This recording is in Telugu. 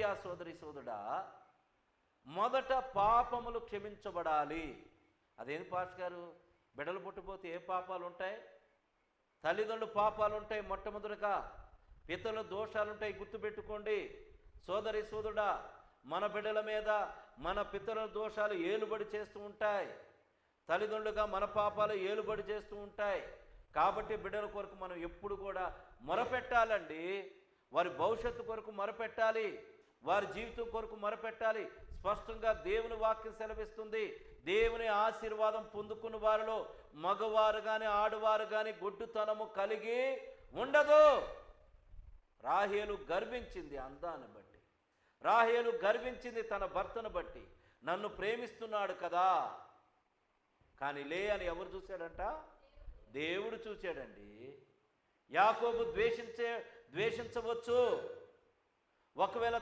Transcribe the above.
ప్రియా సోదరి సోదరుడా మొదట పాపములు క్షమించబడాలి. అదేంటి పాస్ గారు? బిడలు పుట్టిపోతే ఏ పాపాలు ఉంటాయి తల్లిదండ్రులు పాపాలు ఉంటాయి మొట్టమొదటిగా. పితల దోషాలు ఉంటాయి గుర్తుపెట్టుకోండి. సోదరి సోదరుడా మన బిడ్డల మీద మన పితల దోషాలు ఏలుబడి చేస్తూ ఉంటాయి. తల్లిదండ్రులుగా మన పాపాలు ఏలుబడి చేస్తూ ఉంటాయి. కాబట్టి బిడ్డల కొరకు మనం ఎప్పుడు కూడా మొరపెట్టాలండి. వారి భవిష్యత్తు కొరకు మొరపెట్టాలి. వారి జీవితం కొరకు మొరపెట్టాలి. స్పష్టంగా దేవుని వాక్యం సెలవిస్తుంది. దేవుని ఆశీర్వాదం పొందుకున్న వారిలో మగవారు కానీ ఆడవారు కానీ గుడ్డుతనము కలిగి ఉండదు. రాహేలు గర్వించింది అందాన్ని బట్టి. రాహేలు గర్వించింది తన భర్తను బట్టి. నన్ను ప్రేమిస్తున్నాడు కదా. కానీ లే అని ఎవరు చూశాడంట? దేవుడు చూశాడండి యాకోబు ద్వేషించే ద్వేషించవచ్చు. ఒకవేళ